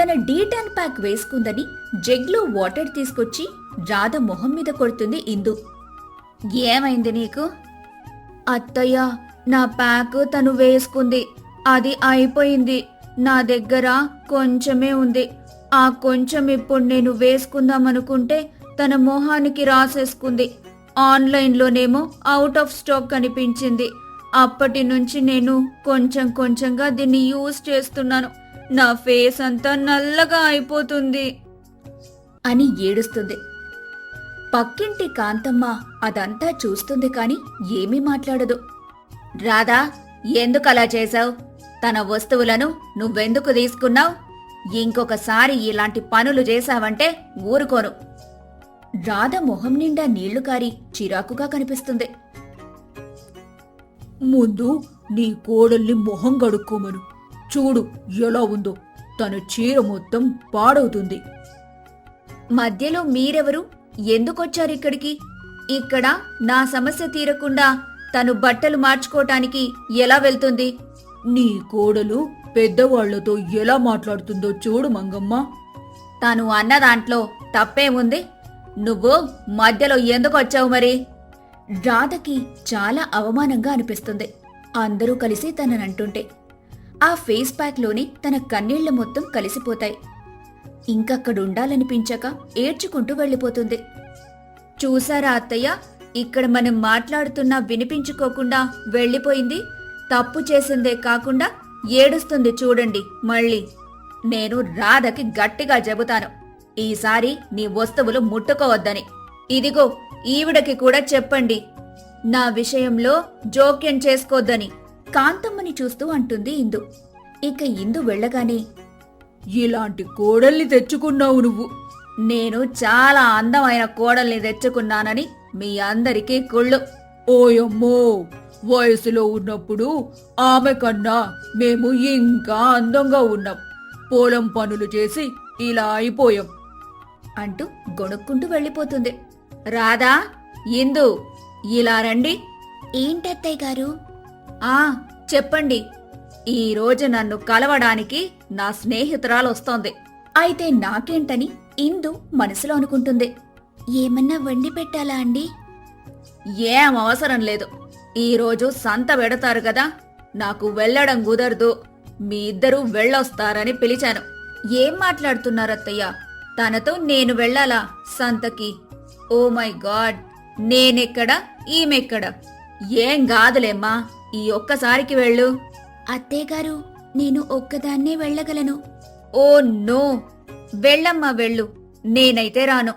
తన detan pack వేసుకుందని జగ్లో వాటర్ తీసుకొచ్చి రాధ మొహం మీద కొడుతుంది ఇందు. ఏమైంది నీకు? అత్తయ్య నా ప్యాక్ తను వేసుకుంది. అది అయిపోయింది. నా దగ్గర కొంచెమే ఉంది. ఆ కొంచెం ఇప్పుడు నేను వేసుకుందామనుకుంటే తన మొహానికి రాసేసుకుంది. ఆన్లైన్లోనేమో అవుట్ ఆఫ్ స్టాక్ కనిపించింది. అప్పటి నుంచి నేను కొంచెం కొంచెంగా దీన్ని యూజ్ చేస్తున్నాను. నా ఫేస్ అంతా నల్లగా అయిపోతుంది. అని ఏడుస్తుంది. పక్కింటి కాంతమ్మ అదంతా చూస్తుంది కాని ఏమీ మాట్లాడదు. రాధా ఎందుకలా చేశావు? తన వస్తువులను నువ్వెందుకు తీసుకున్నావు? ఇంకొకసారి ఇలాంటి పనులు చేశావంటే ఊరుకోను. రాధ మొహం నిండా నీళ్ళు కారి చిరాకుగా కనిపిస్తుంది. ముందు నీ కోడల్ని మొహం గడుక్కోమను చూడు ఎలా ఉందో. తన చీర మొత్తం పాడవుతుంది. మధ్యలో మీరెవరు? ఎందుకొచ్చారిక్కడికి ఇక్కడ నా సమస్య తీరకుండా తను బట్టలు మార్చుకోటానికి ఎలా వెళ్తుంది? నీ కోడలు పెద్దవాళ్ళతో ఎలా మాట్లాడుతుందో చూడు మంగమ్మ. తను అన్న దాంట్లో తప్పేముంది? నువ్వు మధ్యలో ఎందుకు వచ్చావు మరి? రాధకి చాలా అవమానంగా అనిపిస్తుంది. అందరూ కలిసి తననంటుంటే ఆ ఫేస్ ప్యాక్లోని తన కన్నీళ్ళు మొత్తం కలిసిపోతాయి. ఇంకక్కడుండాలనిపించక ఏడ్చుకుంటూ వెళ్ళిపోతుంది. చూసారా అత్తయ్య? ఇక్కడ మనం మాట్లాడుతున్నా వినిపించుకోకుండా వెళ్ళిపోయింది. తప్పు చేసిందే కాకుండా ఏడుస్తుంది చూడండి మళ్ళీ. నేను రాధకి గట్టిగా చెబుతాను. ఈసారి నీ వస్తువులు ముట్టుకోవద్దని. ఇదిగో ఈవిడకి కూడా చెప్పండి. నా విషయంలో జోక్యం చేసుకోవద్దని కాంతమ్మని చూస్తూ అంటుంది ఇందు. ఇక ఇందు వెళ్ళగానే ఇలాంటి కోడల్ని తెచ్చుకున్నావు నువ్వు. నేను చాలా అందమైన కోడల్ని తెచ్చుకున్నానని మీ అందరికీ కుళ్ళు. ఓయమ్మో వయసులో ఉన్నప్పుడు ఆమె కన్నా మేము ఇంకా అందంగా ఉన్నాం. పొలం పనులు చేసి ఇలా అయిపోయాం. అంటూ గొణుక్కుంటూ వెళ్ళిపోతుంది. రాధా ఇందు ఇలా రండి. ఏంటత్తయ్య గారు? ఆ చెప్పండి. ఈ రోజు నన్ను కలవడానికి నా స్నేహితురాలు వస్తోంది అయితే నాకేంటని ఇందు మనసులో అనుకుంటుంది. ఏమన్నా వండి పెట్టాలా అండి? ఏం అవసరం లేదు. ఈ రోజు సంత పెడతారు కదా నాకు వెళ్ళడం కుదరదు. మీ ఇద్దరూ వెళ్ళొస్తారని పిలిచాను. ఏం మాట్లాడుతున్నారత్తయ్య? తనతో నేను వెళ్ళాలా సంతకి? ఓ మై గాడ్ నేనెక్కడ ఈమెక్కడ? ఏం కాదులేమ్మా. ఈ ఒక్కసారికి వెళ్ళు. అత్తయ్యగారు నేను ఒక్కదాన్నే వెళ్ళగలను. Oh no. వెళ్ళమ్మా వెళ్ళు. నేనైతే రాను.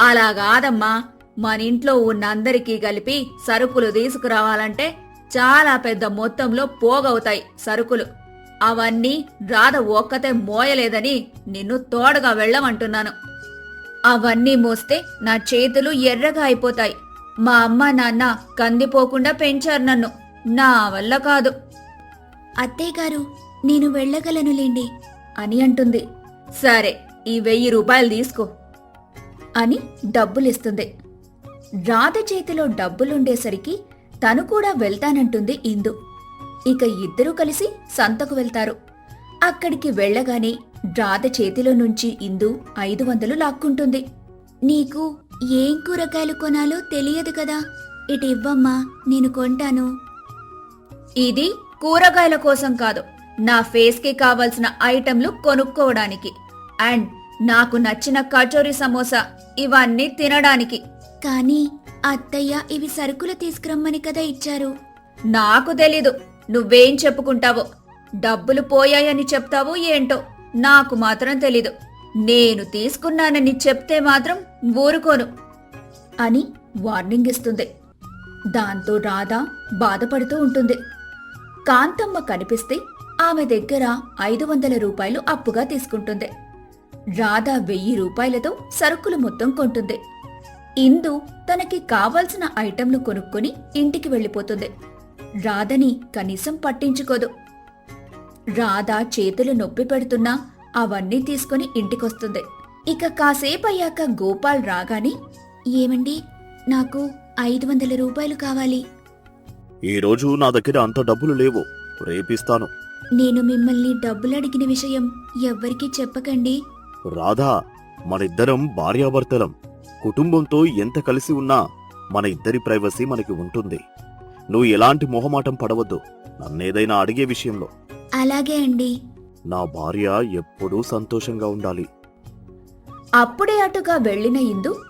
అలా కాదమ్మా మన ఇంట్లో ఉన్న అందరికీ కలిపి సరుకులు తీసుకురావాలంటే చాలా పెద్ద మొత్తంలో పోగవుతాయి సరుకులు. అవన్నీ రాధ ఒక్కతే మోయలేదని నిన్ను తోడుగా వెళ్ళమంటున్నాను. అవన్నీ మోస్తే నా చేతులు ఎర్రగా అయిపోతాయి. మా అమ్మ నాన్న కందిపోకుండా పెంచారు నన్ను. నా వల్ల కాదు. అత్తయ్యగారు నేను వెళ్ళగలనులేండి అని అంటుంది. సరే ఈ వెయ్యి రూపాయలు తీసుకో అని డబ్బులిస్తుంది. రాధ చేతిలో డబ్బులుండేసరికి తను కూడా వెళ్తానంటుంది ఇందు. ఇక ఇద్దరూ కలిసి సంతకు వెళ్తారు. అక్కడికి వెళ్ళగానే రాధ చేతిలో నుంచి ఇందు ఐదు వందలు లాక్కుంటుంది. నీకు ఏం కూరగాయలు కొనాలో తెలియదు కదా. ఇటు ఇవ్వమ్మా నేను కొంటాను. ఇది కూరగాయల కోసం కాదు. నా ఫేస్కి కావలసిన ఐటెంలు కొనుక్కోవడానికి. అండ్ నాకు నచ్చిన కచోరీ సమోసా ఇవన్నీ తినడానికి. కానీ అత్తయ్య ఇవి సరుకులు తీసుకురమ్మని కదా ఇచ్చారు. నాకు తెలీదు. నువ్వేం చెప్పుకుంటావో? డబ్బులు పోయాయని చెప్తావో ఏంటో? నాకు మాత్రం తెలీదు. నేను తీసుకున్నానని చెప్తే మాత్రం ఊరుకోను. అని వార్నింగ్ ఇస్తుంది. దాంతో రాధ బాధపడుతూ ఉంటుంది. కాంతమ్మ కనిపిస్తే ఆమె దగ్గర ఐదు వందల రూపాయలు అప్పుగా తీసుకుంటుంది. రాధ వెయ్యి రూపాయలతో సరుకులు మొత్తం కొంటుంది. ఇందు తనకి కావాల్సిన ఐటెంలు కొనుక్కొని ఇంటికి వెళ్ళిపోతుంది. రాధని కనీసం పట్టించుకోదు. రాధ చేతులు నొప్పి పెడుతున్నా అవన్నీ తీసుకుని ఇంటికొస్తుంది. ఇక కాసేపు అయ్యాక గోపాల్ రాగానే ఏమండి నాకు ఐదు వందల రూపాయలు కావాలి. ఈ రోజు నా దగ్గర అంత డబ్బులు లేవు. రేపిస్తాను. నేను మిమ్మల్ని డబ్బులు అడిగిన విషయం ఎవ్వరికీ చెప్పకండి. రాధా మనిద్దరం భార్యాభర్తలం. కుటుంబంతో ఎంత కలిసి ఉన్నా మన ఇద్దరి ప్రైవసీ మనకి ఉంటుంది. నువ్వు ఎలాంటి మొహమాటం పడవద్దు. నన్నేదైనా అడిగే విషయంలో. అలాగే అండి. నా భార్య ఎప్పుడూ సంతోషంగా ఉండాలి. అప్పుడే అటుగా వెళ్ళిన ఇందు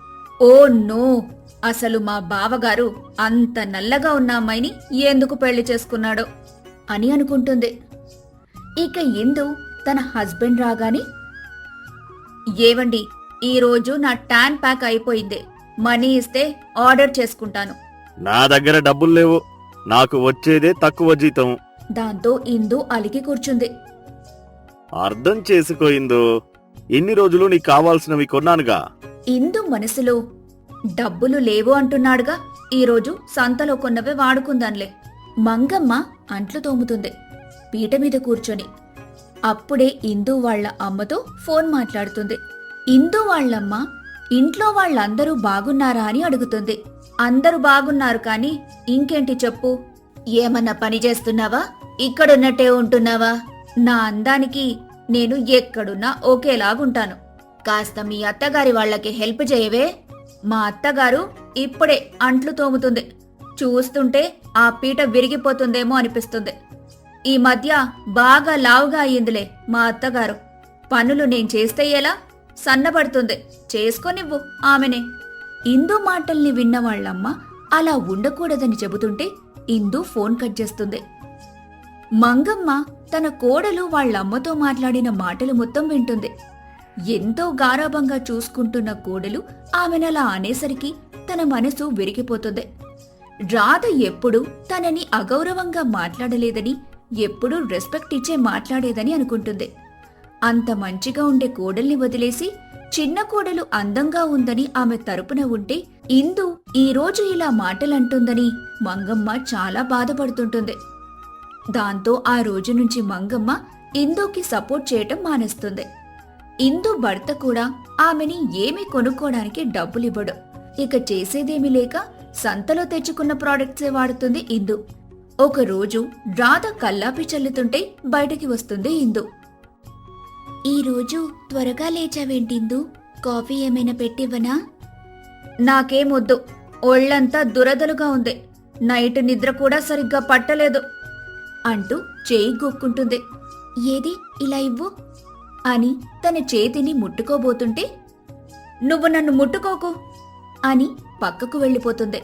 ఓ నో అసలు మా బావగారు అంత నల్లగా ఉన్న అమ్మాయిని ఎందుకు పెళ్ళి చేసుకున్నాడో అని అనుకుంటుంది. ఇక ఇందు తన హస్బెండ్ రాగానే ఏవండి ఈరోజు నా టాన్ ప్యాక్ అయిపోయింది. మనీ ఇస్తే ఆర్డర్ చేసుకుంటాను. నా దగ్గర డబ్బులు లేవు. నాకు వచ్చేదే తక్కువ జీతం. దాంతో ఇందు అలిగి కూర్చుంది. అర్థం చేసుకోయిందో ఎన్ని రోజులు నీకు కావాల్సినవి కొన్నానుగా. ఇందు మనసులో డబ్బులు లేవు అంటున్నాడుగా. ఈరోజు సంతలో కొన్నవే వాడుకుందాన్లే. మంగమ్మ అంట్లు తోముతుంది. పీట మీద కూర్చొని. అప్పుడే ఇందు వాళ్ళ అమ్మతో ఫోన్ మాట్లాడుతుంది. ఇందు వాళ్ళమ్మ ఇంట్లో వాళ్ళందరూ బాగున్నారా అని అడుగుతుంది. అందరూ బాగున్నారు కానీ ఇంకేంటి చెప్పు? ఏమన్నా పని చేస్తున్నావా? ఇక్కడున్నట్టే ఉంటున్నావా? నా అందానికి నేను ఎక్కడున్నా ఒకేలాగుంటాను. కాస్త మీ అత్తగారి వాళ్ళకి హెల్ప్ చేయవే. మా అత్తగారు ఇప్పుడే అంట్లు తోముతుంది. చూస్తుంటే ఆ పీట విరిగిపోతుందేమో అనిపిస్తుంది. ఈ మధ్య బాగా లావుగా అయ్యిందిలే మా అత్తగారు. పనులు నేను చేస్తే ఎలా? సన్నబడుతుంది. చేసుకోనివ్వు ఆమెనే. ఇందు మాటల్ని విన్న వాళ్ళమ్మ అలా ఉండకూడదని చెబుతుంటే ఇందు ఫోన్ కట్ చేస్తుంది. మంగమ్మ తన కోడలు వాళ్ళమ్మతో మాట్లాడిన మాటలు మొత్తం వింటుంది. ఎంతో గారాభంగా చూసుకుంటున్న కోడలు ఆమెనలా అనేసరికి తన మనసు విరిగిపోతుంది. రాధ ఎప్పుడు తనని అగౌరవంగా మాట్లాడలేదని ఎప్పుడూ రెస్పెక్ట్ ఇచ్చే మాట్లాడేదని అనుకుంటుంది. అంత మంచిగా ఉండే కోడల్ని వదిలేసి చిన్న కోడలు అందంగా ఉందని ఆమె తరపున ఉంటే ఇందు ఈ రోజు ఇలా మాటలంటుందని మంగమ్మ చాలా బాధపడుతుంటుంది. దాంతో ఆ రోజు నుంచి మంగమ్మ ఇందుకి సపోర్ట్ చేయటం మానేస్తుంది. ఇందు భర్త కూడా ఆమెని ఏమీ కొనుక్కోడానికి డబ్బులివ్వడు. ఇక చేసేదేమీ లేక సంతలో తెచ్చుకున్న ప్రాడక్ట్సే వాడుతుంది ఇందు. ఒక రోజు రాధ కల్లాపి చల్లుతుంటే బయటికి వస్తుంది ఇందు. ఈ రోజు త్వరగా లేచావేంటిందు కాఫీ ఏమైనా పెట్టివ్వనా? నాకేమొద్దు. ఒళ్ళంతా దురదలుగా ఉంది. నైట్ నిద్ర కూడా సరిగ్గా పట్టలేదు. అంటూ చేయి గొక్కుంటుంది. ఏది? ఇలా ఇవ్వు. అని తన చేతిని ముట్టుకోబోతుంటే నువ్వు నన్ను ముట్టుకోకు అని పక్కకు వెళ్ళిపోతుంది.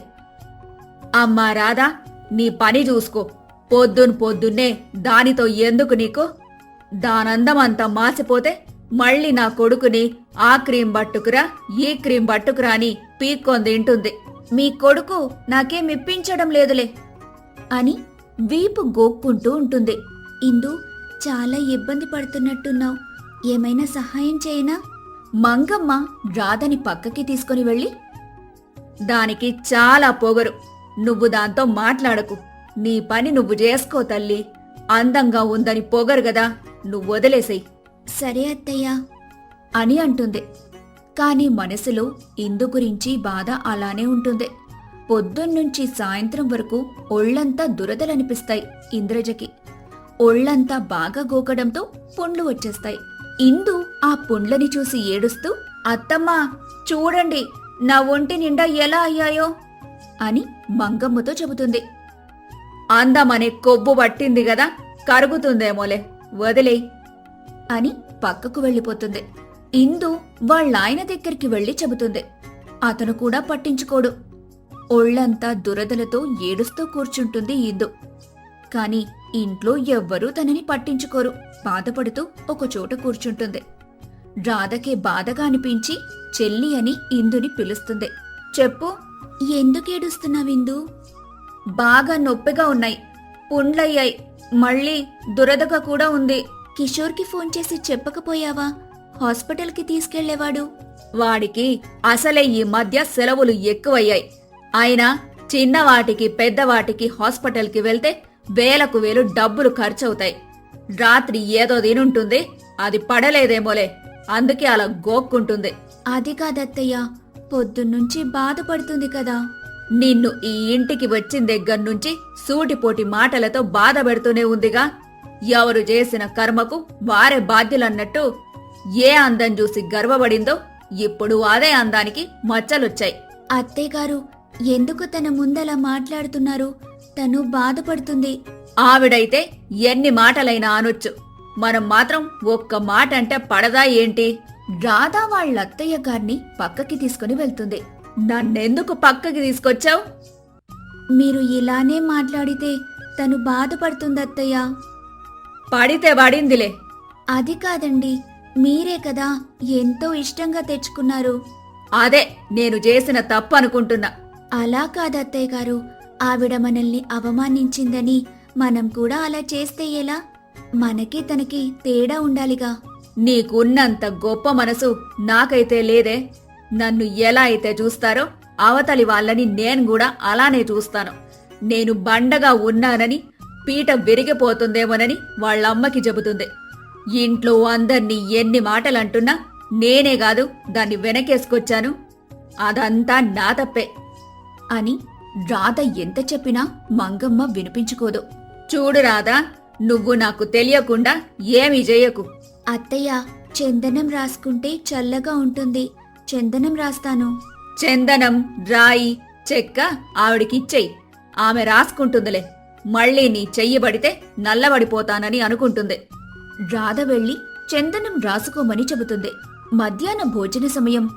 అమ్మా రాధా నీ పని చూసుకో. పొద్దున్ పొద్దున్నే దానితో ఎందుకు నీకు? దానందమంతా మాసిపోతే మళ్ళీ నా కొడుకుని ఆ క్రీం పట్టుకురా ఈ క్రీం పట్టుకురా అని పీక్కొని తింటుంది. మీ కొడుకు నాకేం ఇప్పించడం లేదులే అని వీపు గోక్కుంటూ ఉంటుంది. ఇందు చాలా ఇబ్బంది పడుతున్నట్టున్నావు. ఏమైనా సహాయం చేయనా? మంగమ్మ రాధని పక్కకి తీసుకుని వెళ్ళి దానికి చాలా పొగరు. నువ్వు దాంతో మాట్లాడకు. నీ పని నువ్వు చేసుకో తల్లి. అందంగా ఉందని పొగరు గదా నువ్వు వదిలేసేయ్. సరే అత్తయ్యా. అని అంటుంది. కాని మనసులో ఇందు గురించి బాధ అలానే ఉంటుంది. పొద్దున్నుంచి సాయంత్రం వరకు ఒళ్ళంతా దురదలనిపిస్తాయి ఇంద్రజకి. ఒళ్ళంతా బాగా గోకడంతో పుండ్లు వచ్చేస్తాయి. ఇందు ఆ పుండ్లని చూసి ఏడుస్తూ అత్తమ్మా చూడండి నా ఒంటి నిండా ఎలా అయ్యాయో? అని మంగమ్మతో చెబుతుంది. అందమనే కొవ్వు పట్టింది గదా కరుగుతుందేమోలే వదిలేయ్ అని పక్కకు వెళ్ళిపోతుంది. ఇందు వాళ్ళాయన దగ్గరికి వెళ్ళి చెబుతుంది. అతను కూడా పట్టించుకోడు. ఒళ్ళంతా దురదలతో ఏడుస్తూ కూర్చుంటుంది ఇందు. కాని ఇంట్లో ఎవ్వరూ తనని పట్టించుకోరు. బాధపడుతూ ఒకచోట కూర్చుంటుంది. రాధకే బాధగా అనిపించి చెల్లి అని ఇందుని పిలుస్తుంది. చెప్పు ఎందుకేడుస్తున్నావిందు బాగా నొప్పిగా ఉన్నాయి. పుండ్లయ్యాయి. మళ్ళీ దురదగా కూడా ఉంది. కిషోర్కి ఫోన్ చేసి చెప్పకపోయావా? హాస్పిటల్కి తీసుకెళ్ళేవాడు వాడికి అసలే ఈ మధ్య సెలవులు ఎక్కువయ్యాయి. అయినా చిన్నవాటికి పెద్దవాటికి హాస్పిటల్కి వెళ్తే వేలకు వేలు డబ్బులు ఖర్చవుతాయి. రాత్రి ఏదో తినుంటుంది అది పడలేదేమోలే. అందుకే అలా గోక్కుంటుంది. అది కాదత్తయ్య పొద్దున్నుంచి బాధపడుతుంది కదా. నిన్ను ఈ ఇంటికి వచ్చిన దగ్గర నుంచి సూటిపోటి మాటలతో బాధ పెడుతూనే ఉందిగా. ఎవరు చేసిన కర్మకు వారే బాధ్యులన్నట్టు ఏ అందం చూసి గర్వపడిందో ఇప్పుడు అదే అందానికి మచ్చలొచ్చాయి. అత్తయ్యగారు ఎందుకు తన ముందలా మాట్లాడుతున్నారు? తను బాధపడుతుంది. ఆవిడైతే ఎన్ని మాటలైనా అనొచ్చు. మనం మాత్రం ఒక్క మాట అంటే పడదా ఏంటి? రాధా వాళ్ళ అత్తయ్య గారిని పక్కకి తీసుకుని వెళ్తుంది. నన్నెందుకు పక్కకి తీసుకొచ్చావు? మీరు ఇలానే మాట్లాడితే తను బాధపడుతుంది అత్తయ్య పడితే పడిందిలే. అది కాదండి మీరే కదా ఎంతో ఇష్టంగా తెచ్చుకున్నారు. అదే నేను చేసిన తప్పు అనుకుంటున్నా. అలా కాదు అత్తయ్య గారు ఆవిడ మనల్ని అవమానించిందని మనం కూడా అలా చేస్తే ఎలా? మనకి తనకి తేడా ఉండాలిగా. నీకున్నంత గొప్ప మనసు నాకైతే లేదే. నన్ను ఎలా అయితే చూస్తారో అవతలి వాళ్ళని నేను కూడా అలానే చూస్తాను. నేను బండగా ఉన్నానని పీట విరిగిపోతుందేమోనని వాళ్ళమ్మకి చెబుతుంది. ఇంట్లో అందర్నీ ఎన్ని మాటలంటున్నా నేనే కాదు దాన్ని వెనకేసుకొచ్చాను. అదంతా నా తప్పే. అని రాధ ఎంత చెప్పినా మంగమ్మ వినిపించుకోదు. చూడు రాధా నువ్వు నాకు తెలియకుండా ఏమీ చేయకు అత్తయ్య చందనం రాసుకుంటే చల్లగా ఉంటుంది. చందనం రాస్తాను. చందనం రాయి చెక్క ఆవిడికిచ్చెయ్. ఆమె రాసుకుంటుందిలే. మళ్ళీ నీ చెయ్యి పడితే నల్లబడిపోతానని అనుకుంటుంది. రాధ వెళ్ళి చందనం రాసుకోమని చెబుతుంది. మధ్యాహ్న భోజన సమయం.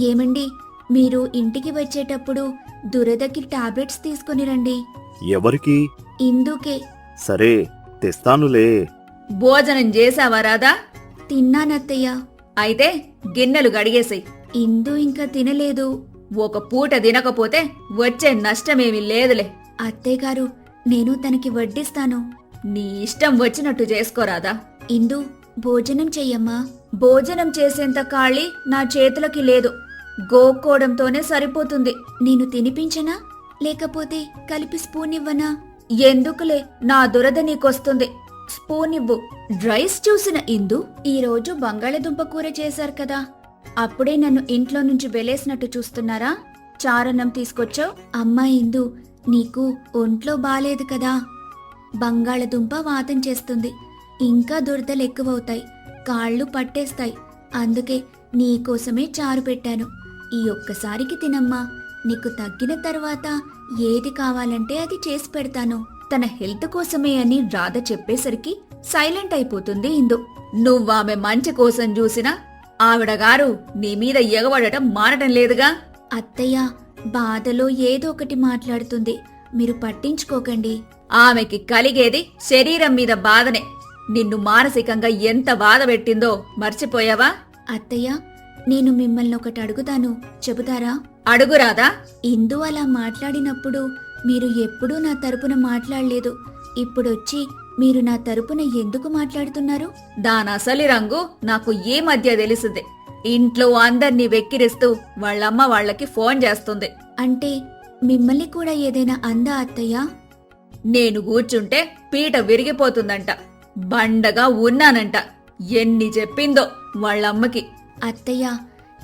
ఏమండి మీరు ఇంటికి వచ్చేటప్పుడు దురదకి టాబ్లెట్స్ తీసుకుని రండి. ఎవరికి? ఇందుకే. సరే తెస్తానులే. భోజనం చేసావా రాధా? తిన్నానత్తయ్య. అయితే గిన్నెలు గడిగేసాయి ఇందు ఇంకా తినలేదు. ఒక పూట తినకపోతే వచ్చే నష్టమేమీ లేదులే. అత్తయ్య గారు నేను తనకి వడ్డిస్తాను. నీ ఇష్టం వచ్చినట్టు చేసుకోరాదా ఇందు భోజనం చెయ్యమ్మా. భోజనం చేసేంత ఖాళీ నా చేతులకి లేదు. గోక్కోవడంతోనే సరిపోతుంది. నేను తినిపించనా? లేకపోతే కలిపి స్పూన్ ఇవ్వనా ఎందుకులే? నా దురద నీకొస్తుంది. స్పూన్ ఇవ్వు రైస్ చూసిన ఇందు ఈరోజు బంగాళదుంప కూర చేశారు కదా. అప్పుడే నన్ను ఇంట్లో నుంచి వెలేసినట్టు చూస్తున్నారా? చారన్నం తీసుకొచ్చావు? అమ్మా ఇందు నీకు ఒంట్లో బాలేదు కదా. బంగాళదుంప వాతం చేస్తుంది. ఇంకా దురదలు ఎక్కువవుతాయి. కాళ్ళు పట్టేస్తాయి. అందుకే నీకోసమే చారు పెట్టాను. ఈ ఒక్కసారికి తినమ్మా. నీకు తగ్గిన తర్వాత ఏది కావాలంటే అది చేసి పెడతాను. తన హెల్త్ కోసమే అని రాధ చెప్పేసరికి సైలెంట్ అయిపోతుంది ఇందు. నువ్వామె మంచి కోసం చూసినా ఆవిడ గారు నీ మీద ఎగబడటం మానటం లేదుగా? అత్తయ్య బాధలో ఏదో ఒకటి మాట్లాడుతుంది. మీరు పట్టించుకోకండి. ఆమెకి కలిగేది శరీరం మీద బాధనే. నిన్ను మానసికంగా ఎంత బాధ పెట్టిందో మర్చిపోయావా? అత్తయ్య నేను మిమ్మల్ని ఒకటి అడుగుతాను. చెబుతారా? అడుగురాదా ఇందు అలా మాట్లాడినప్పుడు మీరు ఎప్పుడూ నా తరపున మాట్లాడలేదు. ఇప్పుడొచ్చి మీరు నా తరపున ఎందుకు మాట్లాడుతున్నారు? దానసలి రంగు నాకు ఈ మధ్య తెలిసింది. ఇంట్లో అందర్నీ వెక్కిరిస్తూ వాళ్ళమ్మ వాళ్ళకి ఫోన్ చేస్తుంది. అంటే మిమ్మల్ని కూడా ఏదైనా అందా అత్తయ్య? నేను కూర్చుంటే పీట విరిగిపోతుందంట. బండగా ఉన్నానంట. ఎన్ని చెప్పిందో వాళ్ళమ్మకి. అత్తయ్య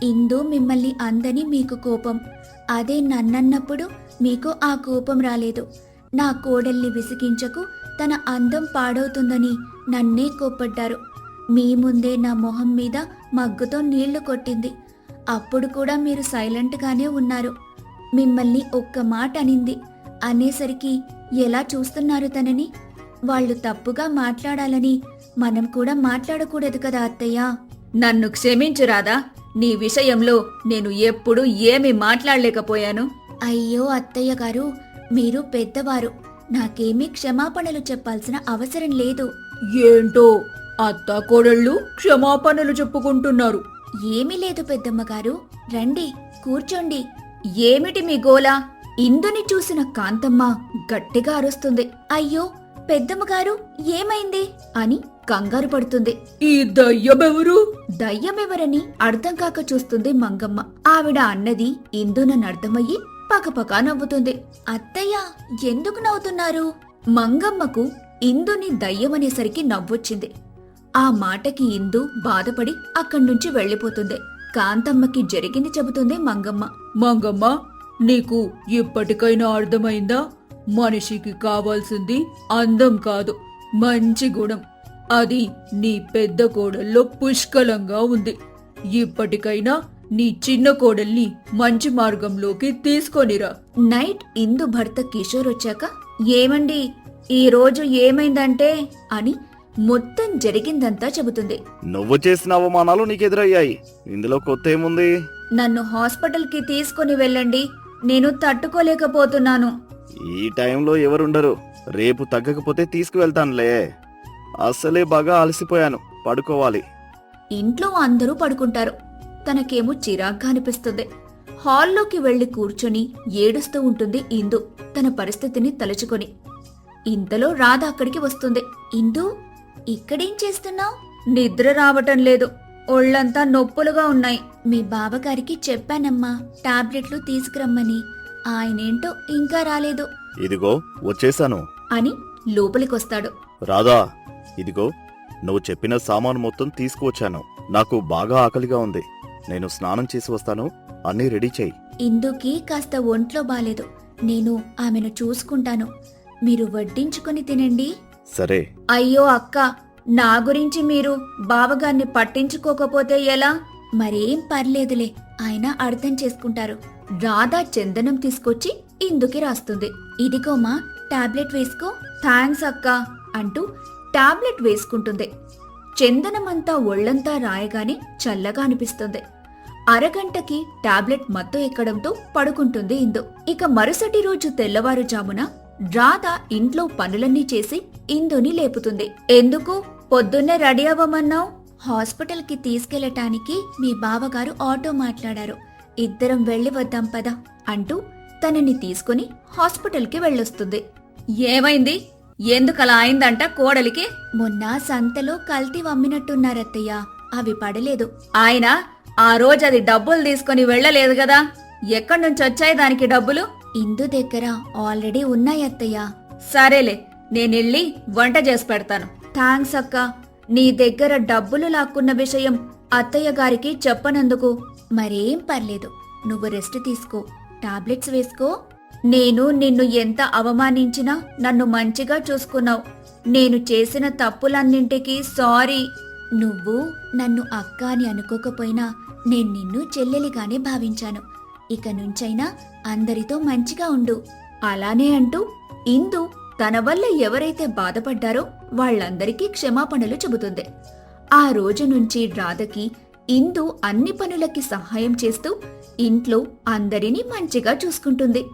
ఇందు మిమ్మల్ని అందని మీకు కోపం. అదే నన్నన్నప్పుడు మీకు ఆ కోపం రాలేదు. నా కోడల్ని విసిగించకు తన అందం పాడవుతుందని నన్నే కోప్పడ్డారు. మీ ముందే నా మొహం మీద మగ్గుతో నీళ్ళు కొట్టింది. అప్పుడు కూడా మీరు సైలెంట్గానే ఉన్నారు. మిమ్మల్ని ఒక్క మాట అనింది. అనేసరికి ఎలా చూస్తున్నారు తనని? వాళ్ళు తప్పుగా మాట్లాడాలని మనం కూడా మాట్లాడకూడదు కదా అత్తయ్య. నన్ను క్షమించు రాదా నీ విషయంలో నేను ఎప్పుడూ ఏమీ మాట్లాడలేకపోయాను. అయ్యో అత్తయ్య గారు మీరు పెద్దవారు. నాకేమీ క్షమాపణలు చెప్పాల్సిన అవసరం లేదు. ఏంటో? అత్త కోడళ్ళు క్షమాపణలు చెప్పుకుంటున్నారు. ఏమీ లేదు పెద్దమ్మ గారు. రండి కూర్చోండి. ఏమిటి మీ గోలా? ఇందుని చూసిన కాంతమ్మ గట్టిగా అరుస్తుంది. అయ్యో పెద్దమ్మ గారు ఏమైంది? అని కంగారు పడుతుంది. ఈ దయ్యమెవరు? దయ్యమెవరని అర్థం కాక చూస్తుంది మంగమ్మ. ఆవిడ అన్నది ఇందునని అర్థమయ్యి పకపకా నవ్వుతుంది. అత్తయ్య ఎందుకు నవ్వుతున్నారు? మంగమ్మకు ఇందుని దయ్యమనేసరికి నవ్వొచ్చింది. ఆ మాటకి ఇందు బాధపడి అక్కడి నుంచి వెళ్ళిపోతుంది. కాంతమ్మకి జరిగింది చెబుతుంది మంగమ్మ. మంగమ్మ నీకు ఇప్పటికైనా అర్థమైందా? మనిషికి కావాల్సింది అందం కాదు మంచి గుణం. అది నీ పెద్ద కోడల్లో పుష్కలంగా ఉంది. ఇప్పటికైనా నీ చిన్న కోడల్ని మంచి మార్గంలోకి తీసుకొనిరా. నైట్ ఇందు భర్త కిషోర్ వచ్చాక ఏమండి ఈ రోజు ఏమైందంటే అని మొత్తం జరిగిందంతా చెబుతుంది. నువ్వు చేసిన అవమానాలు నీకెదురయ్యాయి. ఇందులో కొత్త ఏముంది? నన్ను హాస్పిటల్కి తీసుకుని వెళ్ళండి. నేను తట్టుకోలేకపోతున్నాను. ఈ టైంలో ఎవరుండరు. రేపు తగ్గకపోతే తీసుకువెళ్తానులే. అసలే బాగా అలసిపోయాను. పడుకోవాలి. ఇంట్లో అందరూ పడుకుంటారు. తనకేమో చిరాగ్గా అనిపిస్తుంది. హాల్లోకి వెళ్ళి కూర్చొని ఏడుస్తూ ఉంటుంది ఇందు. తన పరిస్థితిని తలుచుకొని. ఇంతలో రాధ అక్కడికి వస్తుంది. ఇందు ఇక్కడేం చేస్తున్నావు? నిద్ర రావటం లేదు. ఒళ్ళంతా నొప్పులుగా ఉన్నాయి. మీ బావగారికి చెప్పానమ్మా. టాబ్లెట్లు తీసుకురమ్మని. ఆయనేంటో ఇంకా రాలేదు. ఇదిగో వచ్చేసాను అని లోపలికొస్తాడు. రాధా ఇదిగో నువ్వు చెప్పిన సామాను మొత్తం తీసుకువచ్చాను. నాకు బాగా ఆకలిగా ఉంది. నేను స్నానం చేసి వస్తాను. అన్నీ రెడీ చేయి. ఇందుకి కాస్త ఒంట్లో బాలేదు. నేను ఆమెను చూసుకుంటాను. మీరు వడ్డించుకొని తినండి. సరే. అయ్యో అక్క నా గురించి మీరు బావగాన్ని పట్టించుకోకపోతే ఎలా? మరేం పర్లేదులే ఆయన అర్థం చేసుకుంటారు. రాధా చందనం తీసుకొచ్చి ఇందుకి రాస్తుంది. ఇదిగోమా టాబ్లెట్ వేసుకో. థ్యాంక్స్ అక్క అంటూ టాబ్లెట్ వేసుకుంటుంది. చందనమంతా ఒళ్ళంతా రాయగానే చల్లగా అనిపిస్తుంది. అరగంటకి టాబ్లెట్ మత్తు ఎక్కడంతో పడుకుంటుంది ఇందు. ఇక మరుసటి రోజు తెల్లవారుజామున రాధ ఇంట్లో పనులన్నీ చేసి ఇందుని లేపుతుంది. ఎందుకు? పొద్దున్నే రెడీ అవ్వమన్నావు? హాస్పిటల్కి తీసుకెళ్ళటానికి మీ బావగారు ఆటో మాట్లాడారు. ఇద్దరం వెళ్ళి వద్దాం పదా అంటూ తనని తీసుకుని హాస్పిటల్కి వెళ్ళొస్తుంది. ఏమైంది? ఎందుకలా అయిందంట కోడలికి? మొన్న సంతలో కల్తీ అమ్మినట్టున్నారత్తయ్య అవి పడలేదు. ఆయన ఆ రోజు అది డబ్బులు తీసుకుని వెళ్ళలేదు కదా. ఎక్కడి నుంచి వచ్చాయి దానికి డబ్బులు? ఇందు దగ్గర ఆల్రెడీ ఉన్నాయి అత్తయ్య సరేలే నేనెళ్ళి వంట చేసి పెడతాను. థ్యాంక్స్ అక్క. నీ దగ్గర డబ్బులు లాక్కున్న విషయం అత్తయ్య గారికి చెప్పనందుకు. మరేం పర్లేదు. నువ్వు రెస్ట్ తీసుకో. టాబ్లెట్స్ వేసుకో. నేను నిన్ను ఎంత అవమానించినా నన్ను మంచిగా చూసుకున్నావు. నేను చేసిన తప్పులన్నింటికీ సారీ. నువ్వు నన్ను అక్క అని అనుకోకపోయినా నేను నిన్ను చెల్లెలిగానే భావించాను. ఇక నుంచైనా అందరితో మంచిగా ఉండు. అలానే అంటూ ఇందు తన వల్ల ఎవరైతే బాధపడ్డారో వాళ్ళందరికీ క్షమాపణలు చెబుతుంది. ఆ రోజు నుంచి రాధకి ఇందు అన్ని పనులకి సహాయం చేస్తూ ఇంట్లో అందరినీ మంచిగా చూసుకుంటుంది.